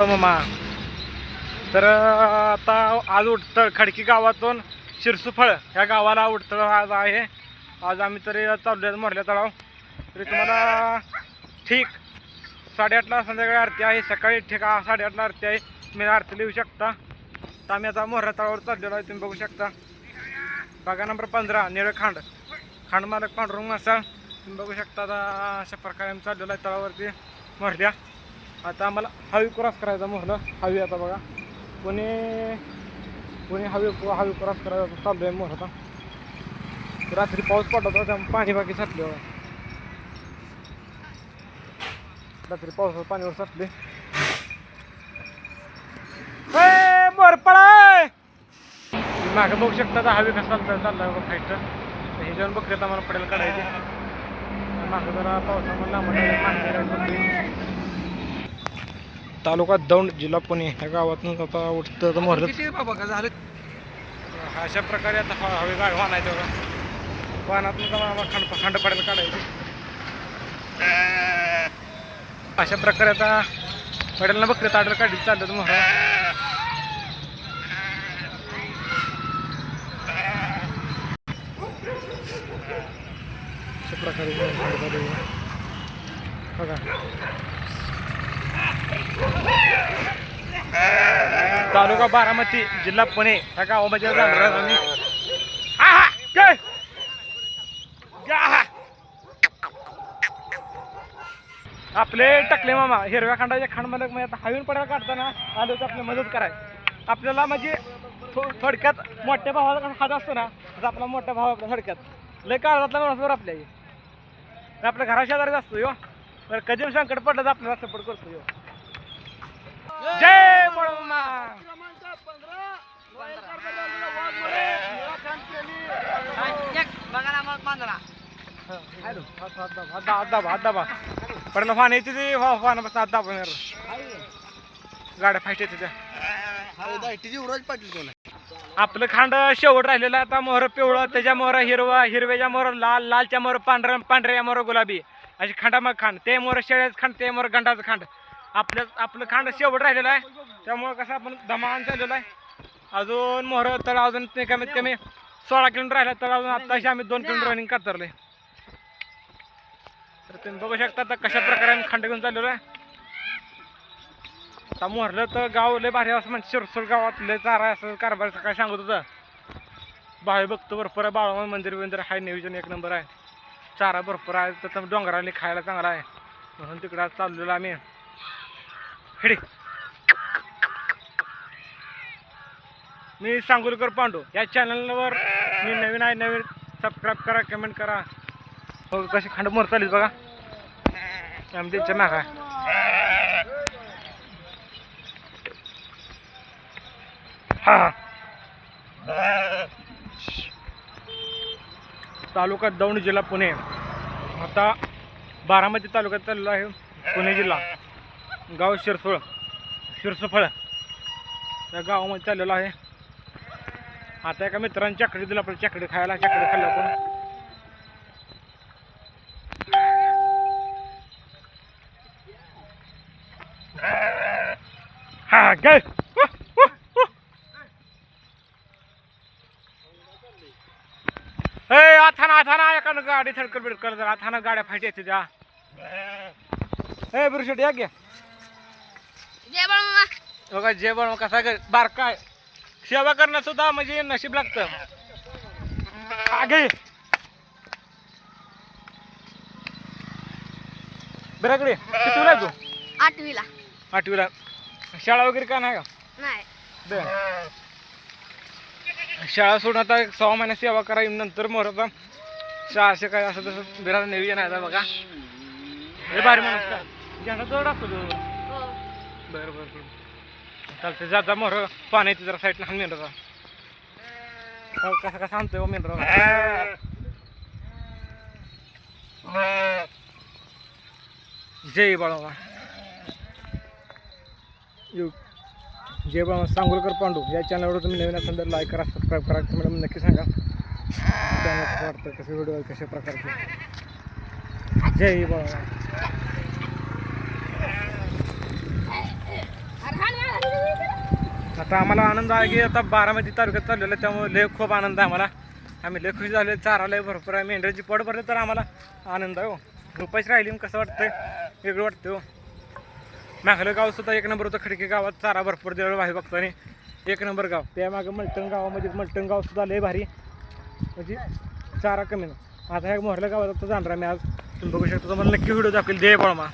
हो, मामा. तर आता आज उडतळ खडकी गावातून शिरसुफळ ह्या गावाला उडतळ आज आहे. आज आम्ही तरी चाललो मोरल्या तळाव तरी तुम्हाला ठीक साडेआठला संध्याकाळी आरती आहे. सकाळी ठीक साडेआठला आरती आहे. तुम्ही आरती लिहू शकता. तर आम्ही आता मोहऱ्या तळावर चाललेलो आहे. तुम्ही बघू शकता. बागा नंबर पंधरा निळखांड खांड. मालक पांडुरंग मसाळ तुम्ही बघू शकता आता अशा प्रकारे आम्ही चाललेलो आहे तळावरती मोरल्या. आता आम्हाला हवी क्रॉस करायचा मोहलं हवी आता बघा. पुणे पुणे हवी हवी क्रॉस करायचा चालू आहे मोहर आता. रात्री पाऊस पडला होता त्यामुळे पाणी बाकी साठले बघा रात्री पावसाचं पाणीवर साठले ए, मोर पळाय! मागं बघू शकता आता हवी कसा चालतं चाललाय बघा फाईट हे जेवण बघते आता मला पडेल काढायचे. मागं जरा पावसामध्ये लांबट तालुका दौंड जिल्हा पुणे ह्या गावातून आता उठतं झालं? अशा प्रकारे आता हवे गाड वाहन आहे तेव्हा वाहनातून तर आम्हाला खंड खंड पडायला काढायचे. अशा प्रकारे आता पडेल बघते ताडर काढली चाललं मोहर अशा प्रकारे. बघा. तालुका बारामती जिल्हा पुणे ह्या गावामध्ये आपले टाकले मामा हिरव्या खांडाच्या खांडमध्ये म्हणजे आता हवीन पडायला काढताना आलो तर आपली मदत कराय. आपल्याला म्हणजे थो- थोडक्यात मोठ्या भावाचा हात असतो ना आता आपला मोठा भाव आपल्या थोडक्यात. लय काळातला माणूस बरं आपल्या आपल्या घरा शेजारीच असतो यो. कधी संकट पडलं तर आपल्याला सपोर्ट करतो यो जय बळमा पण फान येते ते फानापासून हात दाबून गाड्या फास्ट येते त्या. उराज पाटील कोण आपलं खांड शेवट राहिलेलं आता मोहर पिवळं त्याच्या मोहर हिरवा हिरव्याच्या मोहर लाल लालच्या मोहर पांढऱ्या पांढऱ्या मोहर गुलाबी. अशी खांडामग खांड. ते मोहर शेळ्याचं खांड ते मोहर गंडाचं खांड. आपलं आपलं खांड शेवट राहिलेलं आहे. त्यामुळं कसं आपण धमान चाललेलं आहे. अजून मोहर तर अजून ते कमीत कमी सोळा किलोमीटर राहिला तर अजून आत्ताशी आम्ही दोन किलोमीटर रनिंग कातरले तर तुम्ही बघू शकता तर कशा प्रकारे आम्ही खांड घेऊन चाललेलो आहे. आता मोहरलं तर गाव लय भारी असं म्हणजे शिरसूर गावात लय चारा असं कारभार सकाळी सांगत होतं. बाळ बघतो भरपूर आहे. बाळमा मंदिर बिंदिर हाय नियोजन एक नंबर आहे. चारा भरपूर आहे. तर डोंगराला खायला चांगला आहे. म्हणून तिकडं आज चाललेलो आम्ही. हेडी. मी सांगोलीकर पांडू. या चॅनलवर मी नवीन आहे नवीन. सबस्क्राईब करा कमेंट करा. हो कशी खंड मोर चालीस बघा. आम्ही त्यांच्या मागा हां. तालुका दौंड जिल्हा पुणे. आता बारामती तालुक्यात चाललेला आहे पुणे जिल्हा. गाव शिरसोळ शिरसोफळ. त्या गावामध्ये चाललेलो आहे. आता एका मित्रांनी चकडी दिला आपल्याला चकडी खायला चकडी खाल्लं आपण हा काय ए आथाना एकानं गाडी थडकल बिडकल जर आथाना गाड्या फाटी येते त्या ए बिरशेट या घ्या. जय बाळमा बघा जेवण कसा काय बारका आहे सेवा करणं सुद्धा म्हणजे नशीब लागतं. आगे. बराकडे कितीला तू? आठवीला. आठवीला. शाळा वगैरे का नाही का? नाही. बर. शाळा सोडून आता सहा महिने सेवा करा नंतर मोर आता सहाशे काय असं तसं बिरा नियोजन आहे आता बघा. हे भारी माणूस का? झेंडा जवळ असतो तो. हो. बरं बरं बरं. चालतं जा जा मोर. पाण्याची जरा साईडला हाण मेंढरा. कसा कसा आणतोय हो मेंढरा? जय बाळा यू जय बाळा सांगोलकर पांडू. या चॅनलवर तुम्ही नवीन असाल तर लाईक करा सबस्क्राईब करा. तुम्ही मला नक्की सांगा. वाटतं कसं व्हिडिओ कशा प्रकारचे. जय बाबा. आता आम्हाला आनंद आहे की आता बारामती तालुक्यात चाललेलं आहे त्यामुळे लय खूप आनंद आहे आम्हाला. आम्ही लय खुश झाले चारा लय भरपूर आहे. मेंढ्याची पड भरले तर आम्हाला आनंद आहे हो. उपाशी राहिली मग कसं वाटतंय? वेगळं वाटतं हो. मागलं गाव सुद्धा एक नंबर होतं खडकी गावात चारा भरपूर दिलेला भाई बघतानी एक नंबर गाव. त्यामागं मलटण गावामध्ये मलटण गाव सुद्धा लय भारी. म्हणजे चारा कमी ना आता ह्या मोहरल्या गावात जाणार आहे मी आज. तुम्ही बघू शकता तुम्हाला नक्की व्हिडिओ दाखवेल. जय बळमा